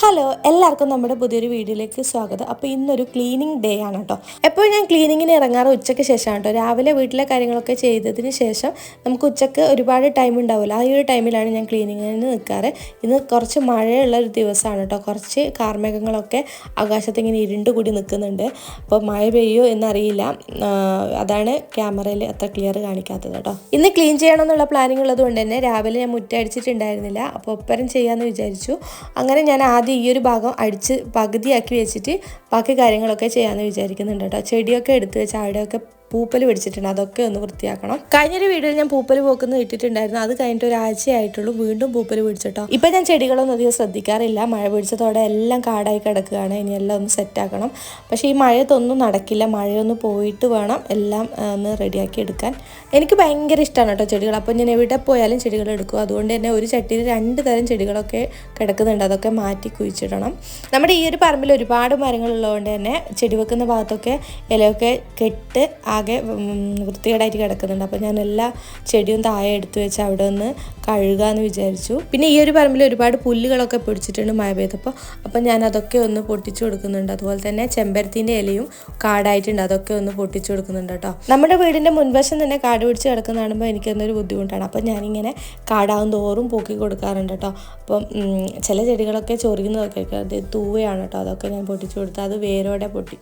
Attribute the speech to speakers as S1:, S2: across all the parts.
S1: Hello എല്ലാവർക്കും നമ്മുടെ പുതിയൊരു വീഡിയോയിലേക്ക് സ്വാഗതം. അപ്പോൾ ഇന്നൊരു ക്ലീനിങ് ഡേ ആണ് കേട്ടോ എപ്പോഴും ഞാൻ ക്ലീനിങ്ങിന് ഇറങ്ങാറ് ഉച്ചയ്ക്ക് ശേഷമാണ് കേട്ടോ രാവിലെ വീട്ടിലെ കാര്യങ്ങളൊക്കെ ചെയ്തതിന് ശേഷം നമുക്ക് ഉച്ചയ്ക്ക് ഒരുപാട് ടൈം ഉണ്ടാവില്ല ആ ഒരു ടൈമിലാണ് ഞാൻ ക്ലീനിങ്ങിന് നിൽക്കാറ് ഇന്ന് കുറച്ച് മഴയുള്ള ഒരു ദിവസമാണ് കേട്ടോ കുറച്ച് കാർമേഘങ്ങളൊക്കെ ആകാശത്ത് ഇങ്ങനെ ഇരുണ്ട് കൂടി നിൽക്കുന്നുണ്ട് അപ്പോൾ മഴ പെയ്യോ എന്നറിയില്ല. അതാണ് ക്യാമറയിൽ അത്ര ക്ലിയർ കാണിക്കാത്തത് കേട്ടോ ഇന്ന് ക്ലീൻ ചെയ്യണമെന്നുള്ള പ്ലാനിങ് ഉള്ളത് കൊണ്ട് തന്നെ രാവിലെ ഞാൻ മുറ്റടിച്ചിട്ടുണ്ടായിരുന്നില്ല അപ്പോൾ ഒപ്പരം ചെയ്യാമെന്ന് വിചാരിച്ചു. അങ്ങനെ ഞാൻ ആദ്യം ഈ ഒരു ഭാഗം അടിച്ച് പകുതിയാക്കി വെച്ചിട്ട് ബാക്കി കാര്യങ്ങളൊക്കെ ചെയ്യാമെന്ന് വിചാരിക്കുന്നുണ്ട് കേട്ടോ. ചെടിയൊക്കെ എടുത്ത് വെച്ച് അവിടെയൊക്കെ പൂപ്പൽ പിടിച്ചിട്ടുണ്ട്. അതൊക്കെ ഒന്ന് വൃത്തിയാക്കണം. കഴിഞ്ഞൊരു വീഡിയോയിൽ ഞാൻ പൂപ്പൽ പോക്കുന്നു ഇട്ടിട്ടുണ്ടായിരുന്നു. അത് കഴിഞ്ഞിട്ട് ഒരാഴ്ചയായിട്ടുള്ളൂ വീണ്ടും പൂപ്പൽ പിടിച്ചിട്ടോ. ഇപ്പം ഞാൻ ചെടികളൊന്നും അധികം ശ്രദ്ധിക്കാറില്ല. മഴ പിടിച്ചതോടെ എല്ലാം കാടായി കിടക്കുകയാണ്. ഇനി എല്ലാം ഒന്ന് സെറ്റാക്കണം. പക്ഷേ ഈ മഴയത്തൊന്നും നടക്കില്ല. മഴയൊന്ന് പോയിട്ട് വേണം എല്ലാം ഒന്ന് റെഡിയാക്കി എടുക്കാൻ. എനിക്ക് ഭയങ്കര ഇഷ്ടമാണ് കേട്ടോ ചെടികൾ. അപ്പോൾ ഞാൻ എവിടെ പോയാലും ചെടികൾ എടുക്കും. അതുകൊണ്ട് തന്നെ ഒരു ചട്ടിയിൽ രണ്ട് തരം ചെടികളൊക്കെ കിടക്കുന്നുണ്ട്. അതൊക്കെ മാറ്റി കുഴിച്ചിടണം. നമ്മുടെ ഈ ഒരു പറമ്പിൽ ഒരുപാട് മരങ്ങളുള്ളതുകൊണ്ട് തന്നെ ചെടി വെക്കുന്ന ഭാഗത്തൊക്കെ ഇലയൊക്കെ കെട്ട് ആകെ വൃത്തികേടായിട്ട് കിടക്കുന്നുണ്ട്. അപ്പോൾ ഞാൻ എല്ലാ ചെടിയും താഴെ എടുത്തു വെച്ച് അവിടെ ഒന്ന് കഴുകാമെന്ന് വിചാരിച്ചു. പിന്നെ ഈ ഒരു പറമ്പിൽ ഒരുപാട് പുല്ലുകളൊക്കെ പിടിച്ചിട്ടുണ്ട് മഴ പെയ്തപ്പോൾ അപ്പോൾ ഞാൻ അതൊക്കെ ഒന്ന് പൊട്ടിച്ചു കൊടുക്കുന്നുണ്ട്. അതുപോലെ തന്നെ ചെമ്പരത്തിന്റെ ഇലയും കാടായിട്ടുണ്ട്. അതൊക്കെ ഒന്ന് പൊട്ടിച്ചു കൊടുക്കുന്നുണ്ട് കേട്ടോ. നമ്മുടെ വീടിന്റെ മുൻവശം തന്നെ കാട് പിടിച്ച് കിടക്കുന്ന കാണുമ്പോൾ എനിക്കെന്നൊരു ബുദ്ധിമുട്ടാണ്. അപ്പോൾ ഞാനിങ്ങനെ കാടാവും തോറും പോക്കി കൊടുക്കാറുണ്ട് കേട്ടോ. അപ്പം ചില ചെടികളൊക്കെ ചൊറിയുന്നതൊക്കെ അത് തൂവയാണ് കേട്ടോ. അതൊക്കെ ഞാൻ പൊട്ടിച്ചു കൊടുത്ത് അത് വേരോടെ പൊട്ടി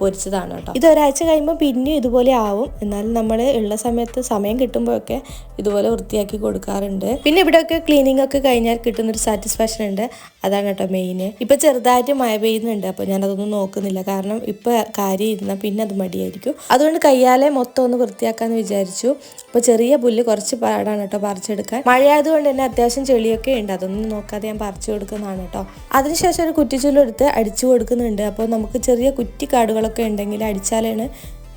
S1: പൊരിച്ചതാണ് കേട്ടോ. ഇത് ഒരാഴ്ച കഴിയുമ്പോൾ പിന്നെയും ഇതുപോലെ ആവും. എന്നാലും നമ്മൾ ഉള്ള സമയത്ത് സമയം കിട്ടുമ്പോഴൊക്കെ ഇതുപോലെ വൃത്തിയാക്കി കൊടുക്കാറുണ്ട്. പിന്നെ ഇവിടെയൊക്കെ ക്ലീനിങ് ഒക്കെ കഴിഞ്ഞാൽ കിട്ടുന്നൊരു സാറ്റിസ്ഫാക്ഷൻ ഉണ്ട്. അതാണ് കേട്ടോ മെയിൻ ഇപ്പം ചെറുതായിട്ട് മഴ പെയ്യുന്നുണ്ട്. അപ്പോൾ ഞാനതൊന്നും നോക്കുന്നില്ല. കാരണം ഇപ്പം കാര്യം ഇരുന്നാൽ പിന്നെ അത് മടിയായിരിക്കും. അതുകൊണ്ട് കയ്യാലെ മൊത്തം ഒന്ന് വൃത്തിയാക്കാമെന്ന് വിചാരിച്ചു. അപ്പോൾ ചെറിയ പുല്ല് കുറച്ച് പാടാണ് കേട്ടോ പറിച്ചെടുക്കാൻ. മഴയായതുകൊണ്ട് തന്നെ അത്യാവശ്യം ചെളിയൊക്കെ ഉണ്ട്. അതൊന്നും നോക്കാതെ ഞാൻ പറിച്ചു കൊടുക്കുന്നതാണ് കേട്ടോ. അതിനുശേഷം ഒരു കുറ്റിച്ചുല്ലെടുത്ത് അടിച്ചു കൊടുക്കുന്നുണ്ട്. അപ്പോൾ നമുക്ക് ചെറിയ കുറ്റി കാടുകളൊക്കെ ഉണ്ടെങ്കിൽ അടിച്ചാലാണ്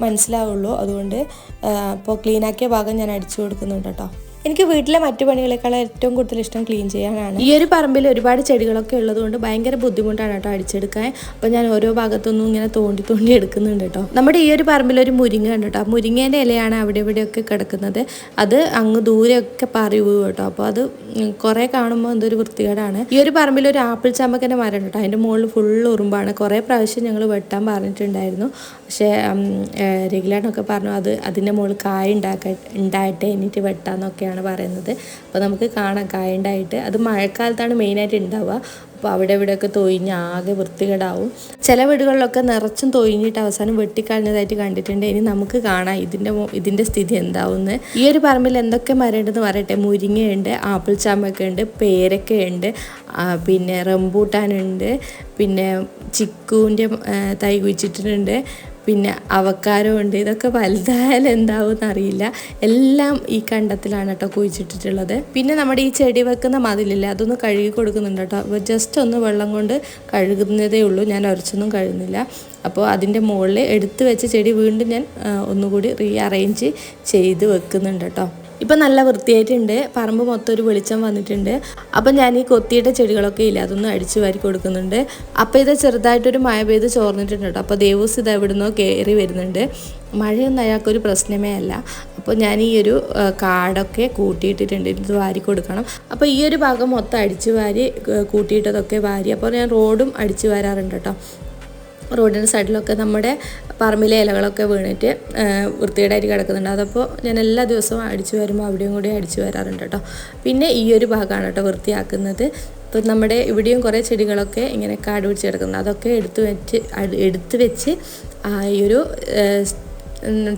S1: മനസ്സിലാവുള്ളൂ. അതുകൊണ്ട് ഇപ്പോൾ ക്ലീനാക്കിയ ഭാഗം ഞാൻ അടിച്ചു കൊടുക്കുന്നുണ്ട് കേട്ടോ. എനിക്ക് വീട്ടിലെ മറ്റു പണികളെക്കാൾ ഏറ്റവും കൂടുതൽ ഇഷ്ടം ക്ലീൻ ചെയ്യാനാണ്. ഈ ഒരു പറമ്പിൽ ഒരുപാട് ചെടികളൊക്കെ ഉള്ളതുകൊണ്ട് ഭയങ്കര ബുദ്ധിമുട്ടാണ് കേട്ടോ അടിച്ചെടുക്കാൻ. അപ്പോൾ ഞാൻ ഓരോ ഭാഗത്തൊന്നും ഇങ്ങനെ തോണ്ടി തോണ്ടി എടുക്കുന്നുണ്ട് കേട്ടോ. നമ്മുടെ ഈ ഒരു പറമ്പിൽ ഒരു മുരിങ്ങ ഉണ്ട് കേട്ടോ. മുരിങ്ങേന്റെ ഇലയാണ് അവിടെ ഇവിടെയൊക്കെ കിടക്കുന്നത്. അത് അങ്ങ് ദൂരെയൊക്കെ പറി പോകും കേട്ടോ. അപ്പോൾ അത് കുറെ കാണുമ്പോൾ എന്തൊരു വൃത്തികേടാണ്. ഈ ഒരു പറമ്പിൽ ഒരു ആപ്പിൾ ചമ്മക്കന്റെ മരം കേട്ടോ. അതിന്റെ മുകളിൽ ഫുള്ള് ഉറുമ്പാണ്. കുറേ പ്രാവശ്യം ഞങ്ങൾ വെട്ടാൻ പറഞ്ഞിട്ടുണ്ടായിരുന്നു. പക്ഷേ രഗുലാട്ടൊക്കെ പറഞ്ഞു അത് അതിന്റെ മുകളിൽ കായ ഉണ്ടാക്ക ഉണ്ടായിട്ട് എന്നിട്ട് വെട്ടാന്നൊക്കെയാണ്. പറയുന്നത്. അപ്പോൾ നമുക്ക് കാണാം കായണ്ടായിട്ട് അത് മഴക്കാലത്താണ് മെയിനായിട്ട് ഉണ്ടാവുക അപ്പോൾ അവിടെ ഇവിടെയൊക്കെ തൊയിഞ്ഞ് ആകെ വൃത്തികേടാവും. ചില വീടുകളിലൊക്കെ നിറച്ചും തൊയിഞ്ഞിട്ട് അവസാനം വെട്ടിക്കളഞ്ഞതായിട്ട് കണ്ടിട്ടുണ്ട്. ഇനി നമുക്ക് കാണാം ഇതിന്റെ ഇതിന്റെ സ്ഥിതി എന്താവുമെന്ന് ഈ ഒരു പറമ്പിൽ എന്തൊക്കെ മരമുണ്ടെന്ന് പറയട്ടെ. മുരിങ്ങയുണ്ട് ആപ്പിൾ ചാമ്പൊക്കെ ഉണ്ട് പേരക്കയുണ്ട് പിന്നെ റംബൂട്ടാനുണ്ട് പിന്നെ ചിക്കുവിന്റെ തൈ കുഴിച്ചിട്ടുണ്ട് പിന്നെ അവക്കാരം ഉണ്ട് ഇതൊക്കെ വലുതായാലും എന്താവും അറിയില്ല എല്ലാം ഈ കണ്ടത്തിലാണ് കേട്ടോ കുഴിച്ചിട്ടിട്ടുള്ളത്. പിന്നെ നമ്മുടെ ഈ ചെടി വെക്കുന്ന മതിലില്ലേ അതൊന്ന് കഴുകി കൊടുക്കുന്നുണ്ട് കേട്ടോ. ജസ്റ്റ് ഒന്ന് വെള്ളം കൊണ്ട് കഴുകുന്നതേ ഉള്ളൂ ഞാൻ ഉരച്ചൊന്നും കഴുകുന്നില്ല. അപ്പോൾ അതിന്റെ മുകളിൽ എടുത്തു വെച്ച ചെടി വീണ്ടും ഞാൻ ഒന്നുകൂടി റീ അറേഞ്ച് ചെയ്ത് വെക്കുന്നുണ്ട് കേട്ടോ. ഇപ്പം നല്ല വൃത്തിയായിട്ടുണ്ട്. പറമ്പ് മൊത്തം ഒരു വെളിച്ചം വന്നിട്ടുണ്ട്. അപ്പം ഞാൻ ഈ കൊത്തിയിട്ട ചെടികളൊക്കെ ഇല്ല അതൊന്നും അടിച്ചു വാരി കൊടുക്കുന്നുണ്ട്. അപ്പോൾ ഇത് ചെറുതായിട്ടൊരു മഴ പെയ്ത് ചോർന്നിട്ടുണ്ട് കേട്ടോ. അപ്പോൾ ദേവൂസ് ഇത് എവിടുന്നോ കയറി വരുന്നുണ്ട്. മഴയൊന്നും അയാൾക്കൊരു പ്രശ്നമേ അല്ല. അപ്പോൾ ഞാൻ ഈ ഒരു കാടൊക്കെ കൂട്ടിയിട്ടിട്ടുണ്ട്. ഇത് വാരി കൊടുക്കണം. അപ്പോൾ ഈ ഒരു ഭാഗം മൊത്തം അടിച്ചു വാരി കൂട്ടിയിട്ടതൊക്കെ വാരി അപ്പോൾ ഞാൻ റോഡും അടിച്ചു വാരാറുണ്ട് കേട്ടോ. റോഡിന്റെ സൈഡിലൊക്കെ നമ്മുടെ പറമ്പിലെ ഇലകളൊക്കെ വീണിട്ട് വൃത്തിയേടായിട്ട് കിടക്കുന്നുണ്ട്. അതപ്പോൾ ഞാൻ എല്ലാ ദിവസവും അടിച്ചു വരുമ്പോൾ അവിടെയും കൂടി അടിച്ചു വരാറുണ്ട് കേട്ടോ. പിന്നെ ഈ ഒരു ഭാഗമാണ് കേട്ടോ വൃത്തിയാക്കുന്നത്. ഇപ്പോൾ നമ്മുടെ ഇവിടെയും കുറേ ചെടികളൊക്കെ ഇങ്ങനെ കാട് പിടിച്ച് കിടക്കുന്നത് അതൊക്കെ എടുത്തു വെച്ച് എടുത്ത് വെച്ച് ആ ഈ ഒരു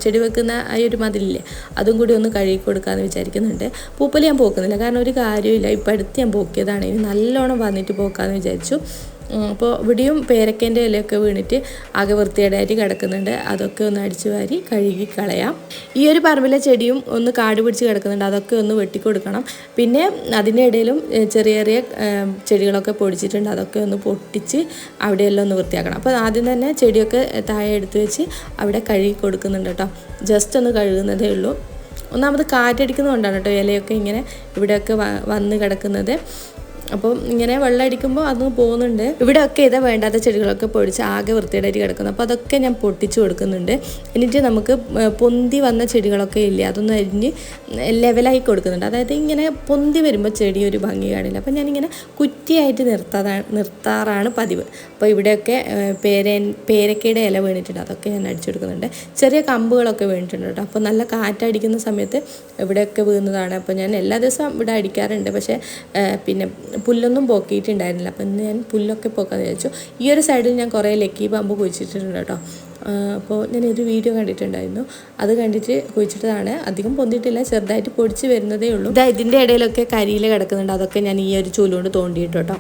S1: ചെടി വെക്കുന്ന ആ ഒരു മതിലില്ലേ അതും കൂടി ഒന്ന് കഴുകി കൊടുക്കാമെന്ന് വിചാരിക്കുന്നുണ്ട്. പൂപ്പൽ ഞാൻ പോക്കുന്നില്ല. കാരണം ഒരു കാര്യമില്ല ഇപ്പം അടുത്ത് ഞാൻ പോക്കിയതാണ്. ഇനി നല്ലോണം വന്നിട്ട് പോക്കാമെന്ന് വിചാരിച്ചു. അപ്പോൾ ഇവിടെയും പേരക്കേന്റെ ഇലയൊക്കെ വീണിട്ട് ആകെ വൃത്തികേടായിട്ട് കിടക്കുന്നുണ്ട്. അതൊക്കെ ഒന്ന് അടിച്ചു വാരി കഴുകി കളയാം. ഈ ഒരു പറമ്പിലെ ചെടിയും ഒന്ന് കാട് പിടിച്ച് കിടക്കുന്നുണ്ട്. അതൊക്കെ ഒന്ന് വെട്ടിക്കൊടുക്കണം പിന്നെ അതിന്റെ ഇടയിലും ചെറിയ ചെറിയ ചെടികളൊക്കെ പൊടിച്ചിട്ടുണ്ട്. അതൊക്കെ ഒന്ന് പൊട്ടിച്ച് അവിടെയെല്ലാം ഒന്ന് വൃത്തിയാക്കണം. അപ്പോൾ ആദ്യം തന്നെ ചെടിയൊക്കെ താഴെ എടുത്ത് വെച്ച് അവിടെ കഴുകി കൊടുക്കുന്നുണ്ട് കേട്ടോ. ജസ്റ്റ് ഒന്ന് കഴുകുന്നതേ ഉള്ളൂ. ഒന്നാമത് കാറ്റടിക്കുന്നതുകൊണ്ടാണ് കേട്ടോ ഇലയൊക്കെ ഇങ്ങനെ ഇവിടെയൊക്കെ വന്ന് കിടക്കുന്നത്. അപ്പോൾ ഇങ്ങനെ വെള്ളം അടിക്കുമ്പോൾ അത് പോകുന്നുണ്ട്. ഇവിടെ ഒക്കെ ഇതാ വേണ്ടാത്ത ചെടികളൊക്കെ പൊടിച്ച് ആകെ വൃത്തിയായിട്ട് കിടക്കുന്നു. അപ്പോൾ അതൊക്കെ ഞാൻ പൊട്ടിച്ചു കൊടുക്കുന്നുണ്ട്. എന്നിട്ട് നമുക്ക് പൊന്തി വന്ന ചെടികളൊക്കെ ഇല്ല അതൊന്നും അരിഞ്ഞ് ലെവലായി കൊടുക്കുന്നുണ്ട്. അതായത് ഇങ്ങനെ പൊന്തി വരുമ്പോൾ ചെടി ഒരു ഭംഗി കാണില്ല. അപ്പോൾ ഞാനിങ്ങനെ കുറ്റിയായിട്ട് നിർത്താതാണ് നിർത്താറാണ് പതിവ്. അപ്പോൾ ഇവിടെയൊക്കെ പേര പേരക്കയുടെ ഇല വീണിട്ടുണ്ട്. അതൊക്കെ ഞാൻ അടിച്ചു കൊടുക്കുന്നുണ്ട്. ചെറിയ കമ്പുകളൊക്കെ വീണിട്ടുണ്ട് കേട്ടോ. അപ്പോൾ നല്ല കാറ്റടിക്കുന്ന സമയത്ത് ഇവിടെയൊക്കെ വീഴുന്നതാണ് അപ്പോൾ ഞാൻ എല്ലാ ദിവസവും ഇവിടെ അടിക്കാറുണ്ട്. പക്ഷേ പിന്നെ പുല്ലൊന്നും പോക്കിയിട്ടുണ്ടായിരുന്നില്ല. അപ്പം ഇന്ന് ഞാൻ പുല്ലൊക്കെ പോക്കാന്ന് വിചാരിച്ചു. ഈ ഒരു സൈഡിൽ ഞാൻ കുറേ ലക്കി പാമ്പ് കുഴിച്ചിട്ടുണ്ട് കേട്ടോ. അപ്പോൾ ഞാൻ ഒരു വീഡിയോ കണ്ടിട്ടുണ്ടായിരുന്നു. അത് കണ്ടിട്ട് കുഴിച്ചിട്ടതാണ്. അധികം പൊന്തിയിട്ടില്ല. ചെറുതായിട്ട് പൊടിച്ച് വരുന്നതേ ഉള്ളൂ. ഇതാ ഇതിന്റെ ഇടയിലൊക്കെ കരിയിൽ കിടക്കുന്നുണ്ട്. അതൊക്കെ ഞാൻ ഈ ഒരു ചൂലുകൊണ്ട് തോണ്ടിയിട്ട് കേട്ടോ.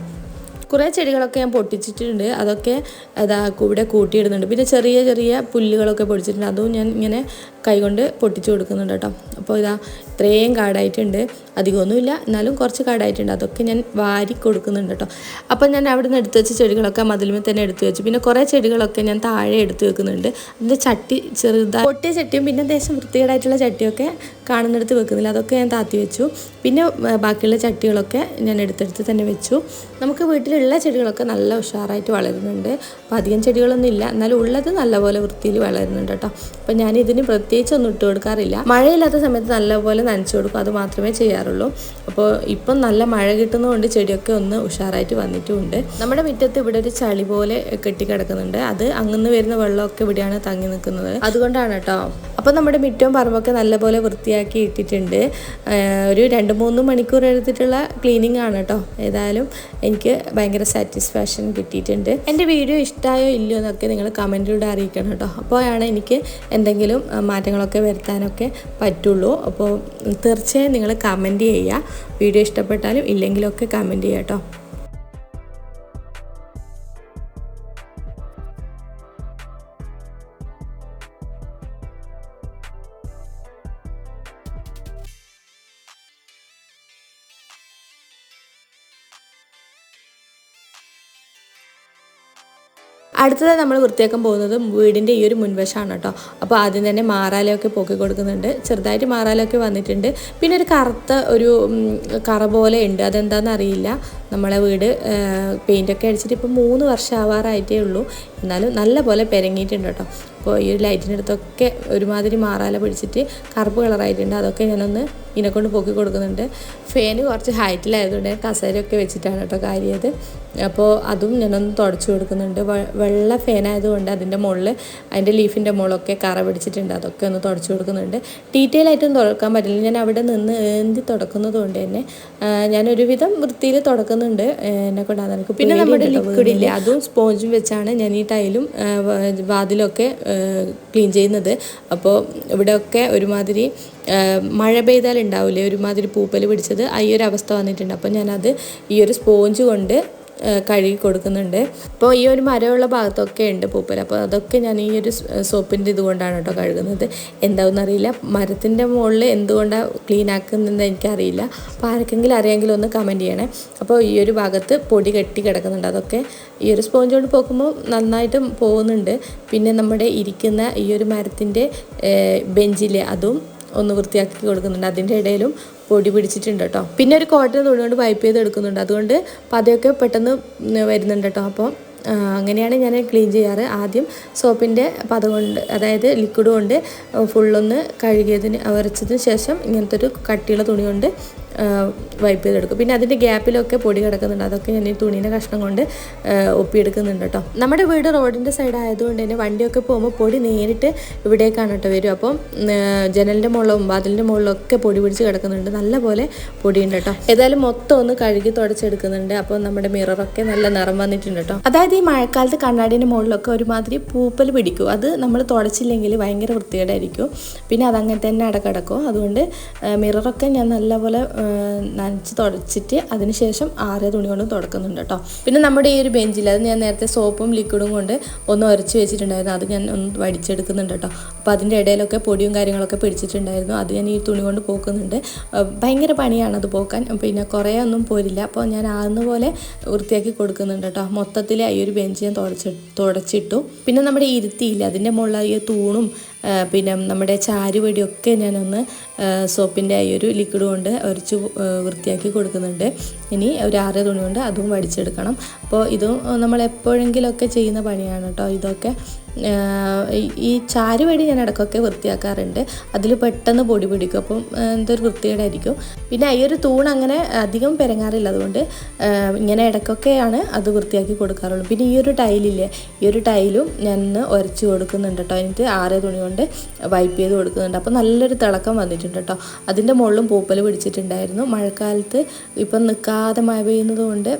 S1: കുറേ ചെടികളൊക്കെ ഞാൻ പൊട്ടിച്ചിട്ടുണ്ട്. അതൊക്കെ അതാ ഇവിടെ കൂട്ടിയിടുന്നുണ്ട്. പിന്നെ ചെറിയ ചെറിയ പുല്ലുകളൊക്കെ പൊടിച്ചിട്ടുണ്ട്. അതും ഞാൻ ഇങ്ങനെ കൈകൊണ്ട് പൊട്ടിച്ചു കൊടുക്കുന്നുണ്ട് കേട്ടോ. അപ്പോൾ ഇതാ ഇത്രയും കാടായിട്ടുണ്ട്. അധികമൊന്നുമില്ല. എന്നാലും കുറച്ച് കാടായിട്ടുണ്ട്. അതൊക്കെ ഞാൻ വാരി കൊടുക്കുന്നുണ്ട് കേട്ടോ. അപ്പോൾ ഞാൻ അവിടെ നിന്ന് എടുത്ത് വെച്ച ചെടികളൊക്കെ മതിലുമേ തന്നെ എടുത്തു വെച്ചു. പിന്നെ കുറേ ചെടികളൊക്കെ ഞാൻ താഴെ എടുത്തു വെക്കുന്നുണ്ട്. അതിന്റെ ചട്ടി ചെറുതായി പൊട്ടിയ ചട്ടിയും പിന്നെ ദേശം വൃത്തികേടായിട്ടുള്ള ചട്ടിയൊക്കെ കാണുന്നിടത്ത് വെക്കുന്നില്ല. അതൊക്കെ ഞാൻ താത്തി വെച്ചു. പിന്നെ ബാക്കിയുള്ള ചട്ടികളൊക്കെ ഞാൻ എടുത്തെടുത്ത് തന്നെ വെച്ചു. നമുക്ക് വീട്ടിലുള്ള ചെടികളൊക്കെ നല്ല ഉഷാറായിട്ട് വളരുന്നുണ്ട്. അപ്പോൾ അധികം ചെടികളൊന്നും ഇല്ല. എന്നാലും ഉള്ളത് നല്ലപോലെ വൃത്തിയിൽ വളരുന്നുണ്ട് കേട്ടോ. അപ്പോൾ ഞാൻ ഇതിന് പ്രത്യേകിച്ച് ഒന്നും ഇട്ട് കൊടുക്കാറില്ല. മഴയില്ലാത്ത സമയത്ത് നല്ലപോലെ നനച്ചു കൊടുക്കും. അത് മാത്രമേ ചെയ്യാറുള്ളൂ. അപ്പോൾ ഇപ്പം നല്ല മഴ കിട്ടുന്നതുകൊണ്ട് ചെടിയൊക്കെ ഒന്ന് ഉഷാറായിട്ട് വന്നിട്ടുമുണ്ട്. നമ്മുടെ മുറ്റത്ത് ഇവിടെ ഒരു ചളി പോലെ കെട്ടിക്കിടക്കുന്നുണ്ട് അത് അങ്ങനെ വരുന്ന വെള്ളമൊക്കെ ഇവിടെയാണ് തങ്ങി നിൽക്കുന്നത്. അതുകൊണ്ടാണ് കേട്ടോ അപ്പോൾ നമ്മുടെ മിറ്റവും പറമ്പൊക്കെ നല്ലപോലെ വൃത്തിയാക്കി ഇട്ടിട്ടുണ്ട്. ഒരു രണ്ട് മൂന്ന് മണിക്കൂർ എടുത്തിട്ടുള്ള ക്ലീനിങ് ആണ് കേട്ടോ. ഏതായാലും എനിക്ക് ഭയങ്കര സാറ്റിസ്ഫാക്ഷൻ കിട്ടിയിട്ടുണ്ട്. എന്റെ വീഡിയോ ഇഷ്ടമായോ ഇല്ലയോ എന്നൊക്കെ നിങ്ങൾ കമന്റിലൂടെ അറിയിക്കണം കേട്ടോ. അപ്പോഴാണ് എനിക്ക് എന്തെങ്കിലും മാറ്റങ്ങളൊക്കെ വരുത്താനൊക്കെ പറ്റുള്ളൂ. അപ്പോൾ തീർച്ചയായും നിങ്ങൾ കമന്റ് ചെയ്യുക. വീഡിയോ ഇഷ്ടപ്പെട്ടാലും ഇല്ലെങ്കിലും ഒക്കെ കമന്റ് ചെയ്യാം കേട്ടോ. അടുത്തതായി നമ്മൾ വൃത്തിയാക്കാൻ പോകുന്നത് വീടിന്റെ ഈ ഒരു മുൻവശമാണ് കേട്ടോ. അപ്പോൾ ആദ്യം തന്നെ മാറാലയൊക്കെ പൊക്കി കൊടുക്കുന്നുണ്ട്. ചെറുതായിട്ട് മാറാലയൊക്കെ വന്നിട്ടുണ്ട്. പിന്നെ ഒരു കറുത്ത ഒരു കറ പോലെ ഉണ്ട്. അതെന്താണെന്ന് അറിയില്ല. നമ്മളെ വീട് പെയിന്റൊക്കെ അടിച്ചിട്ട് ഇപ്പോൾ മൂന്ന് വർഷം ആവാറായിട്ടേ ഉള്ളൂ. എന്നാലും നല്ല പോലെ പെരങ്ങിയിട്ടുണ്ട് കേട്ടോ. അപ്പോൾ ഈ ഒരു ലൈറ്റിന്റെ അടുത്തൊക്കെ ഒരുമാതിരി മാറാല പിടിച്ചിട്ട് കറുപ്പ് കളറായിട്ടുണ്ട് അതൊക്കെ ഞാനൊന്ന് ഇതിനെക്കൊണ്ട് പൊക്കി കൊടുക്കുന്നുണ്ട്. ഫാന് കുറച്ച് ഹൈറ്റിലായതുകൊണ്ട് കസേരയൊക്കെ വെച്ചിട്ടാണ് കേട്ടോ കാര്യത് അപ്പോൾ അതും ഞാനൊന്ന് തുടച്ചു കൊടുക്കുന്നുണ്ട്. വെള്ള ഫാനായതുകൊണ്ട് അതിന്റെ മുകളിൽ അതിന്റെ ലീഫിന്റെ മുകളിലൊക്കെ കറ പിടിച്ചിട്ടുണ്ട്. അതൊക്കെ ഒന്ന് തുടച്ചു കൊടുക്കുന്നുണ്ട്. ഡീറ്റെയിൽ ആയിട്ടൊന്നും തുടക്കാൻ പറ്റില്ല. ഞാൻ അവിടെ നിന്ന് ഏന്തി തുടക്കുന്നത് കൊണ്ട് തന്നെ ഞാനൊരുവിധം വൃത്തിയിൽ തുടക്കുന്നുണ്ട്. ആ, എന്നെ കൊണ്ടാ എനിക്ക് പിന്നെ നമ്മുടെ ലിക്വിഡ് ഇല്ലേ? അതും സ്പോഞ്ചും വെച്ചാണ് ഞാൻ ഈ ടൈലും വാതിലൊക്കെ ക്ലീൻ ചെയ്യുന്നത്. അപ്പോൾ ഇവിടെയൊക്കെ ഒരുമാതിരി മഴ പെയ്താൽ ഉണ്ടാവില്ലേ ഒരുമാതിരി പൂപ്പൽ പിടിച്ചത്. ആ ഈ ഒരു അവസ്ഥ വന്നിട്ടുണ്ട്. അപ്പോൾ ഞാനത് ഈ ഒരു സ്പോഞ്ച് കൊണ്ട് കഴുകി കൊടുക്കുന്നുണ്ട്. അപ്പോൾ ഈ ഒരു മരമുള്ള ഭാഗത്തൊക്കെ ഉണ്ട് പൂപ്പൽ. അപ്പോൾ അതൊക്കെ ഞാൻ ഈ ഒരു സോപ്പിന്റെ ഇതുകൊണ്ടാണ് കേട്ടോ കഴുകുന്നത്. എന്താണെന്ന് അറിയില്ല. മരത്തിന്റെ മുകളിൽ എന്തുകൊണ്ടാണ് ക്ലീൻ ആക്കുന്നതെന്ന് എനിക്കറിയില്ല. അപ്പോൾ ആർക്കെങ്കിലും അറിയാമെങ്കിൽ ഒന്ന് കമന്റ് ചെയ്യണേ. അപ്പോൾ ഈ ഒരു ഭാഗത്ത് പൊടി കെട്ടി കിടക്കുന്നുണ്ട്. അതൊക്കെ ഈ ഒരു സ്പോഞ്ച് കൊണ്ട് പോക്കുമ്പോൾ നന്നായിട്ട് പോകുന്നുണ്ട് പിന്നെ നമ്മുടെ ഇരിക്കുന്ന ഈ ഒരു മരത്തിന്റെ ബെഞ്ചിൽ അതും ഒന്ന് വൃത്തിയാക്കി കൊടുക്കുന്നുണ്ട്. അതിന്റെ ഇടയിലും പൊടി പിടിച്ചിട്ടുണ്ട് കേട്ടോ. പിന്നെ ഒരു കോട്ടൺ തുണി കൊണ്ട് വൈപ്പ് ചെയ്ത് എടുക്കുന്നുണ്ട്. അതുകൊണ്ട് പതയൊക്കെ പെട്ടെന്ന് വരുന്നുണ്ട് കേട്ടോ. അപ്പോൾ അങ്ങനെയാണ് ഞാൻ ക്ലീൻ ചെയ്യാറ്. ആദ്യം സോപ്പിന്റെ പത കൊണ്ട് അതായത് ലിക്വിഡ് കൊണ്ട് ഫുള്ളൊന്ന് കഴുകിയതിന് ഉരച്ചതിന് ശേഷം ഇങ്ങനത്തെ ഒരു കട്ടിയുള്ള തുണി കൊണ്ട് വൈപ്പ് ചെയ്തെടുക്കും. പിന്നെ അതിന്റെ ഗ്യാപ്പിലൊക്കെ പൊടി കിടക്കുന്നുണ്ട്. അതൊക്കെ ഞാൻ ഈ തുണീന്റെ കഷ്ണം കൊണ്ട് ഒപ്പിയെടുക്കുന്നുണ്ട് കേട്ടോ. നമ്മുടെ വീട് റോഡിന്റെ സൈഡ് ആയതുകൊണ്ട് തന്നെ വണ്ടിയൊക്കെ പോകുമ്പോൾ പൊടി നേരിട്ട് ഇവിടേക്കാണ് കേട്ടോ വരും അപ്പം ജനലിന്റെ മുകളിലും വാതിലിന്റെ മുകളിലും ഒക്കെ പൊടി പിടിച്ച് കിടക്കുന്നുണ്ട്. നല്ലപോലെ പൊടിയുണ്ട് കേട്ടോ. ഏതായാലും മൊത്തം ഒന്ന് കഴുകി തുടച്ചെടുക്കുന്നുണ്ട്. അപ്പോൾ നമ്മുടെ മിററൊക്കെ നല്ല നിറം വന്നിട്ടുണ്ട് കേട്ടോ. അതായത് ഈ മഴക്കാലത്ത് കണ്ണാടിന്റെ മുകളിലൊക്കെ ഒരുമാതിരി പൂപ്പൽ പിടിക്കും. അത് നമ്മൾ തുടച്ചില്ലെങ്കിൽ ഭയങ്കര വൃത്തികേടായിരിക്കും. പിന്നെ അതങ്ങനെ തന്നെ അടക്കടക്കും. അതുകൊണ്ട് മിററൊക്കെ ഞാൻ നല്ലപോലെ നനച്ച് തുടച്ചിട്ട് അതിനുശേഷം ആറിയ തുണി കൊണ്ട് തുടക്കുന്നുണ്ട് കേട്ടോ. പിന്നെ നമ്മുടെ ഈ ഒരു ബെഞ്ചിൽ അത് ഞാൻ നേരത്തെ സോപ്പും ലിക്വിഡും കൊണ്ട് ഒന്ന് ഉരച്ച് വെച്ചിട്ടുണ്ടായിരുന്നു. അത് ഞാൻ ഒന്ന് വടിച്ചെടുക്കുന്നുണ്ട് കേട്ടോ. അപ്പോൾ അതിന്റെ ഇടയിലൊക്കെ പൊടിയും കാര്യങ്ങളൊക്കെ പിടിച്ചിട്ടുണ്ടായിരുന്നു. അത് ഞാൻ ഈ തുണി കൊണ്ട് പോക്കുന്നുണ്ട്. ഭയങ്കര പണിയാണ് അത് പോക്കാൻ. പിന്നെ കുറേ ഒന്നും പോരില്ല. അപ്പോൾ ഞാൻ ആകുന്ന പോലെ വൃത്തിയാക്കി കൊടുക്കുന്നുണ്ട് കേട്ടോ. മൊത്തത്തിൽ ഈ ഒരു ബെഞ്ച് ഞാൻ തുടച്ച് തുടച്ചിട്ടു. പിന്നെ നമ്മുടെ ഇരുത്തിയില്ല അതിന്റെ മുകളിൽ ഈ തൂണും പിന്നെ നമ്മുടെ ചാരുവടിയൊക്കെ ഞാനൊന്ന് സോപ്പിന്റെ ഈ ഒരു ലിക്വിഡ് കൊണ്ട് ഒരച്ച് വൃത്തിയാക്കി കൊടുക്കുന്നുണ്ട്. ഇനി ഒരു ആറ് തുണി കൊണ്ട് അതും വടിച്ചെടുക്കണം. അപ്പോൾ ഇതും നമ്മൾ എപ്പോഴെങ്കിലുമൊക്കെ ചെയ്യുന്ന പണിയാണ് കേട്ടോ ഇതൊക്കെ. ഈ- ചാരുവടി ഞാൻ ഇടയ്ക്കൊക്കെ വൃത്തിയാക്കാറുണ്ട്. അതിൽ പെട്ടെന്ന് പൊടി പിടിക്കും. അപ്പം എന്തൊരു എന്തൊരു വൃത്തികേടായിരിക്കും. പിന്നെ ഈ ഒരു തൂൺ അങ്ങനെ അധികം പെരങ്ങാറില്ല. അതുകൊണ്ട് ഇങ്ങനെ ഇടയ്ക്കൊക്കെയാണ് അത് വൃത്തിയാക്കി കൊടുക്കാറുള്ളൂ. പിന്നെ ഈ ഒരു ടൈലില്ലേ ഈ ഒരു ടൈലും ഞാൻ ഉരച്ച് കൊടുക്കുന്നുണ്ട് കേട്ടോ എനിക്ക് ആറ് തുണി കൊണ്ട് വൈപ്പ് ചെയ്ത് കൊടുക്കുന്നുണ്ട്. അപ്പോൾ നല്ലൊരു തിളക്കം വന്നിട്ടുണ്ട് കേട്ടോ അതിന്റെ മുകളിലും പൂപ്പൽ പിടിച്ചിട്ടുണ്ടായിരുന്നു. മഴക്കാലത്ത് ഇപ്പം നിൽക്കാതെ മഴ പെയ്യുന്നത് കൊണ്ട്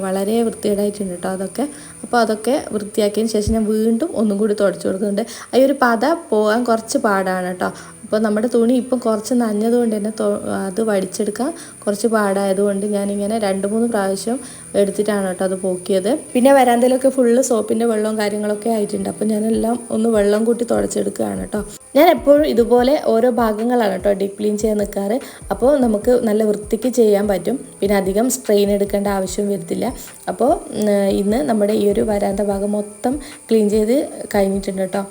S1: വളരെ വൃത്തികേടായിട്ടുണ്ട് കേട്ടോ അതൊക്കെ. അപ്പോൾ അതൊക്കെ വൃത്തിയാക്കിയതിന് ശേഷം ഞാൻ വീണ്ടും ഒന്നും കൂടി തുടച്ചു കൊടുക്കുന്നുണ്ട്. ഈ ഒരു പത പോകാൻ കുറച്ച് പാടാണ് കേട്ടോ. അപ്പോൾ നമ്മുടെ തുണി ഇപ്പം കുറച്ച് നനഞ്ഞതുകൊണ്ട് തന്നെ അത് വടിച്ചെടുക്കാൻ കുറച്ച് പാടായതുകൊണ്ട് ഞാനിങ്ങനെ രണ്ട് മൂന്ന് പ്രാവശ്യം എടുത്തിട്ടാണ് കേട്ടോ അത് പോക്കിയത്. പിന്നെ വരാന്തയിലൊക്കെ ഫുള്ള് സോപ്പിന്റെ വെള്ളവും കാര്യങ്ങളൊക്കെ ആയിട്ടുണ്ട്. അപ്പം ഞാനെല്ലാം ഒന്ന് വെള്ളം കൂട്ടി തുടച്ചെടുക്കുകയാണ് കേട്ടോ. ഞാൻ എപ്പോഴും ഇതുപോലെ ഓരോ ഭാഗങ്ങളാണ് കേട്ടോ ഡീപ് ക്ലീൻ ചെയ്യാൻ നിൽക്കാറ് അപ്പോൾ നമുക്ക് നല്ല വൃത്തിക്ക് ചെയ്യാൻ പറ്റും. പിന്നെ അധികം സ്ട്രെയിൻ എടുക്കേണ്ട ആവശ്യം വരത്തില്ല. അപ്പോൾ ഇന്ന് നമ്മുടെ ഈ ഒരു വരാന്ത ഭാഗം മൊത്തം ക്ലീൻ ചെയ്ത് കഴിഞ്ഞിട്ടുണ്ട് കേട്ടോ.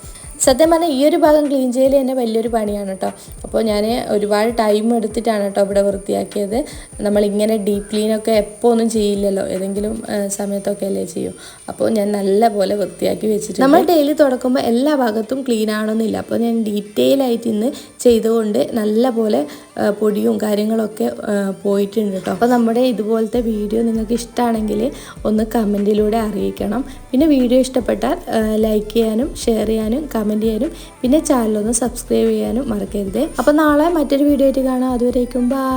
S1: സത്യം പറഞ്ഞാൽ ഈ ഒരു ഭാഗം ക്ലീൻ ചെയ്യൽ തന്നെ വലിയൊരു പണിയാണ് കേട്ടോ അപ്പോൾ ഞാൻ ഒരുപാട് ടൈം എടുത്തിട്ടാണ് കേട്ടോ ഇവിടെ വൃത്തിയാക്കിയത്. നമ്മളിങ്ങനെ ഡീപ്പ് ക്ലീനൊക്കെ എപ്പോൾ ഒന്നും ചെയ്യില്ലല്ലോ. ഏതെങ്കിലും സമയത്തൊക്കെ അല്ലേ ചെയ്യൂ. അപ്പോൾ ഞാൻ നല്ല പോലെ വൃത്തിയാക്കി വെച്ചിട്ട് നമ്മൾ ഡെയിലി തുടക്കുമ്പോൾ എല്ലാ ഭാഗത്തും ക്ലീൻ ആവണമെന്നില്ല അപ്പോൾ ഞാൻ ഡീറ്റെയിൽ ആയിട്ട് ഇന്ന് ചെയ്തുകൊണ്ട് നല്ല പോലെ പൊടിയും കാര്യങ്ങളൊക്കെ പോയിട്ടുണ്ട് കേട്ടോ അപ്പോൾ നമ്മുടെ ഇതുപോലത്തെ വീഡിയോ നിങ്ങൾക്ക് ഇഷ്ടമാണെങ്കിൽ ഒന്ന് കമന്റിലൂടെ അറിയിക്കണം. പിന്നെ വീഡിയോ ഇഷ്ടപ്പെട്ടാൽ ലൈക്ക് ചെയ്യാനും ഷെയർ ചെയ്യാനും കമന്റ് ചെയ്യാനും പിന്നെ ചാനലൊന്ന് സബ്സ്ക്രൈബ് ചെയ്യാനും മറക്കരുത്. അപ്പോൾ നാളെ മറ്റൊരു വീഡിയോ ആയിട്ട് കാണാം. അതുവരേക്കും ബൈ